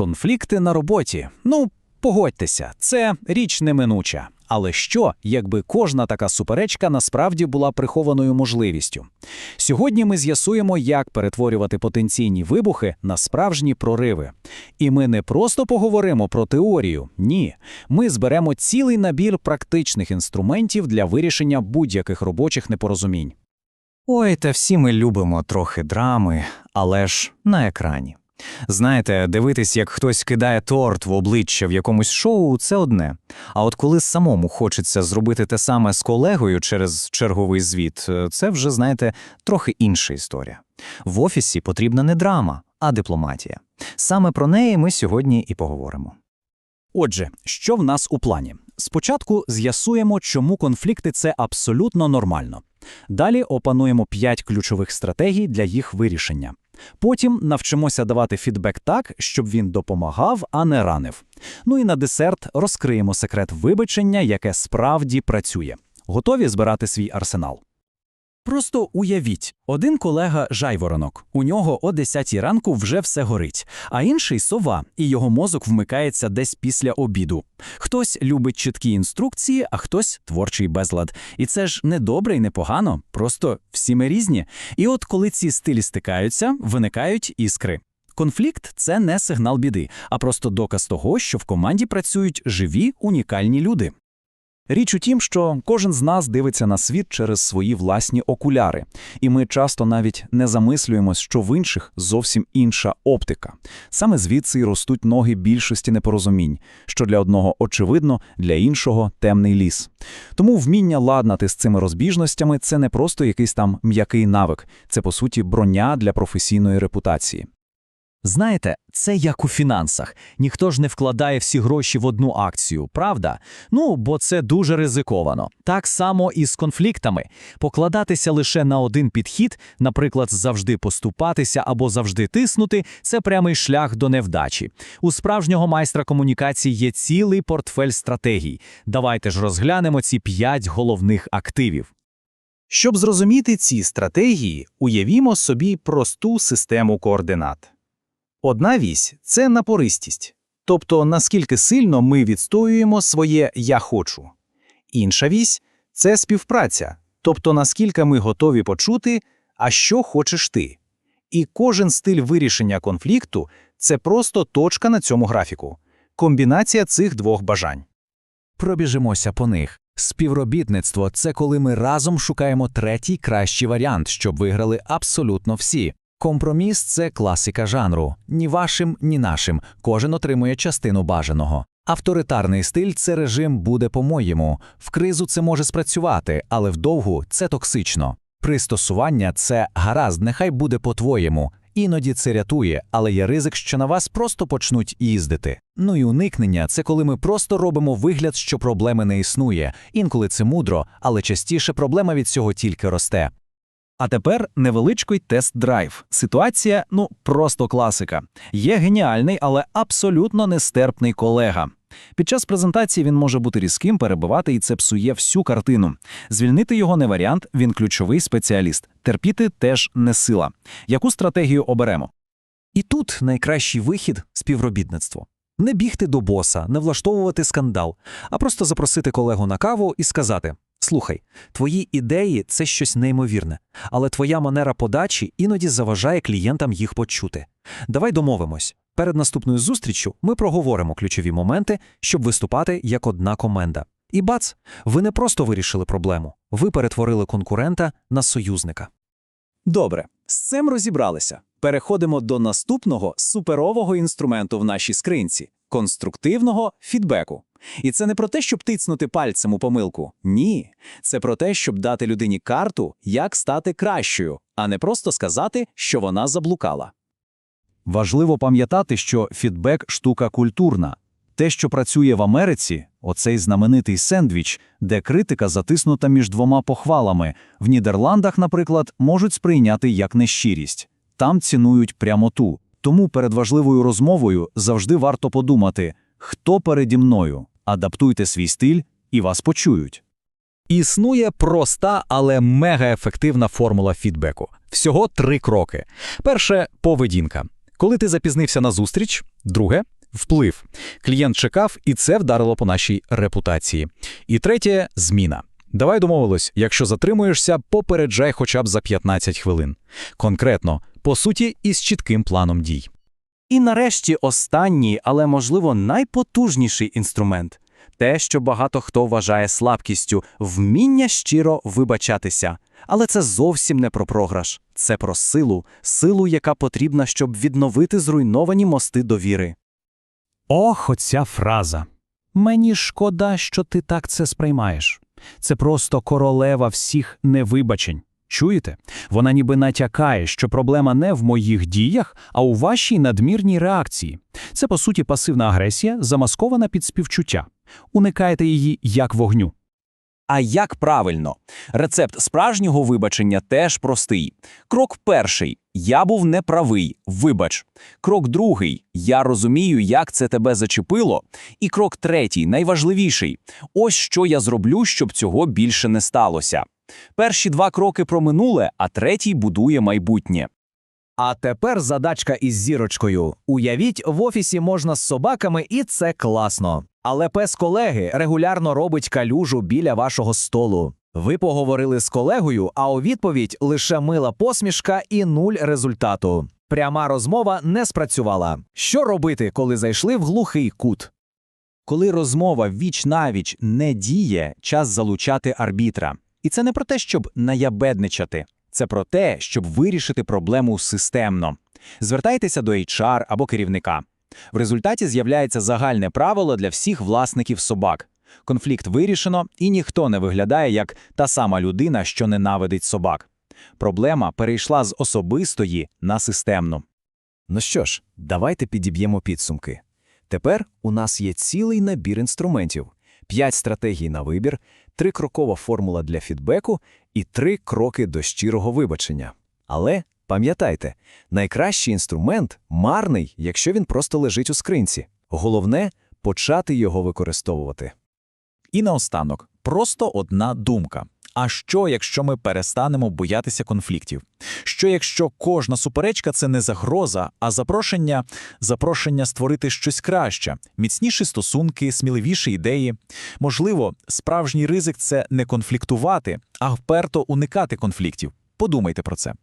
Конфлікти на роботі. Ну, погодьтеся, це річ неминуча. Але що, якби кожна така суперечка насправді була прихованою можливістю? Сьогодні ми з'ясуємо, як перетворювати потенційні вибухи на справжні прориви. І ми не просто поговоримо про теорію, ні. Ми зберемо цілий набір практичних інструментів для вирішення будь-яких робочих непорозумінь. Ой, та всі ми любимо трохи драми, але ж на екрані. Знаєте, дивитись, як хтось кидає торт в обличчя в якомусь шоу, це одне. А от коли самому хочеться зробити те саме з колегою через черговий звіт, е, це вже, знаєте, трохи інша історія. В офісі потрібна не драма, а дипломатія. Саме про неї ми сьогодні і поговоримо. Отже, що в нас у плані? Спочатку з'ясуємо, чому конфлікти це абсолютно нормально. Далі опануємо 5 ключових стратегій для їх вирішення. Потім навчимося давати фідбек так, щоб він допомагав, а не ранив. Ну і на десерт розкриємо секрет вибачення, яке справді працює. Готові збирати свій арсенал? Просто уявіть, один колега жайворонок, у нього о 10 ранку вже все горить, а інший сова, і його мозок вмикається десь після обіду. Хтось любить чіткі інструкції, а хтось творчий безлад. І це ж не добре і не погано, просто всі ми різні. І от коли ці стилі стикаються, виникають іскри. Конфлікт це не сигнал біди, а просто доказ того, що в команді працюють живі унікальні люди. Річ у тім, що кожен з нас дивиться на світ через свої власні окуляри, і ми часто навіть не замислюємось, що в інших зовсім інша оптика. Саме звідси й ростуть ноги більшості непорозумінь, що для одного очевидно, для іншого темний ліс. Тому вміння ладнати з цими розбіжностями це не просто якийсь там м'який навик, це по суті броня для професійної репутації. Знаєте, це як у фінансах. Ніхто ж не вкладає всі гроші в одну акцію, правда? Ну, бо це дуже ризиковано. Так само і з конфліктами. Покладатися лише на один підхід, наприклад, завжди поступатися або завжди тиснути це прямий шлях до невдачі. У справжнього майстра комунікації є цілий портфель стратегій. Давайте ж розглянемо ці п'ять головних активів. Щоб зрозуміти ці стратегії, уявімо собі просту систему координат. Одна вісь це напористість, тобто наскільки сильно ми відстоюємо своє я хочу. Інша вісь це співпраця, тобто наскільки ми готові почути, а що хочеш ти. І кожен стиль вирішення конфлікту це просто точка на цьому графіку, комбінація цих двох бажань. Пробіжимося по них. Співробітництво це коли ми разом шукаємо третій кращий варіант, щоб виграли абсолютно всі. Компроміс це класика жанру ні вашим, ні нашим. Кожен отримує частину бажаного. Авторитарний стиль це режим буде по-моєму. В кризу це може спрацювати, але вдовгу це токсично. Пристосування це гаразд, нехай буде по-твоєму. Іноді це рятує, але є ризик, що на вас просто почнуть їздити. Ну і уникнення це коли ми просто робимо вигляд, що проблеми не існує. Інколи це мудро, але частіше проблема від цього тільки росте. А тепер невеличкий тест-драйв. Ситуація, ну, просто класика. Є геніальний, але абсолютно нестерпний колега. Під час презентації він може бути різким, перебивати, і це псує всю картину. Звільнити його не варіант, він ключовий спеціаліст. Терпіти теж не сила. Яку стратегію оберемо? І тут найкращий вихід співробітництво. Не бігти до боса, не влаштовувати скандал, а просто запросити колегу на каву і сказати: Слухай, твої ідеї це щось неймовірне, але твоя манера подачі іноді заважає клієнтам їх почути. Давай домовимось. Перед наступною зустріччю ми проговоримо ключові моменти, щоб виступати як одна команда. І бац, ви не просто вирішили проблему, ви перетворили конкурента на союзника. Добре, з цим розібралися. Переходимо до наступного суперового інструменту в нашій скринці конструктивного фідбеку. І це не про те, щоб тицнути пальцем у помилку. Ні, це про те, щоб дати людині карту, як стати кращою, а не просто сказати, що вона заблукала. Важливо пам'ятати, що фідбек штука культурна. Те, що працює в Америці, оцей знаменитий сендвіч, де критика затиснута між двома похвалами, в Нідерландах, наприклад, можуть сприйняти як нещирість. Там цінують прямоту. Тому перед важливою розмовою завжди варто подумати, хто переді мною, адаптуйте свій стиль і вас почують. Існує проста, але мегаефективна формула фідбеку. Всього три кроки. Перше поведінка. Коли ти запізнився на зустріч, друге вплив. Клієнт чекав, і це вдарило по нашій репутації. І третє зміна. Давай домовилось, якщо затримуєшся, попереджай хоча б за 15 хвилин. Конкретно, по суті, із чітким планом дій. І нарешті останній, але, можливо, найпотужніший інструмент те, що багато хто вважає слабкістю вміння щиро вибачатися. Але це зовсім не про програш, це про силу, силу, яка потрібна, щоб відновити зруйновані мости довіри. Ох, оця фраза. Мені шкода, що ти так це сприймаєш. Це просто королева всіх невибачень. Чуєте? Вона ніби натякає, що проблема не в моїх діях, а у вашій надмірній реакції. Це, по суті, пасивна агресія, замаскована під співчуття. Уникайте її як вогню. А як правильно? Рецепт справжнього вибачення теж простий. Крок перший я був неправий, вибач. Крок другий я розумію, як це тебе зачепило. І крок третій, найважливіший ось що я зроблю, щоб цього більше не сталося. Перші два кроки про минуле, а третій будує майбутнє. А тепер задачка із зірочкою. Уявіть, в офісі можна з собаками, і це класно. Але пес колеги регулярно робить калюжу біля вашого столу. Ви поговорили з колегою, а у відповідь лише мила посмішка і нуль результату. Пряма розмова не спрацювала. Що робити, коли зайшли в глухий кут? Коли розмова віч-навіч не діє, час залучати арбітра. І це не про те, щоб наябедничати. Це про те, щоб вирішити проблему системно. Звертайтеся до HR або керівника. В результаті з'являється загальне правило для всіх власників собак. Конфлікт вирішено, і ніхто не виглядає як та сама людина, що ненавидить собак. Проблема перейшла з особистої на системну. Ну що ж, давайте підіб'ємо підсумки. Тепер у нас є цілий набір інструментів: п'ять стратегій на вибір, трикрокова формула для фідбеку і три кроки до щирого вибачення. Але пам'ятайте, найкращий інструмент марний, якщо він просто лежить у скринці. Головне почати його використовувати. І наостанок, просто одна думка. А що, якщо ми перестанемо боятися конфліктів? Що якщо кожна суперечка це не загроза, а запрошення, запрошення створити щось краще, міцніші стосунки, сміливіші ідеї? Можливо, справжній ризик це не конфліктувати, а вперто уникати конфліктів. Подумайте про це.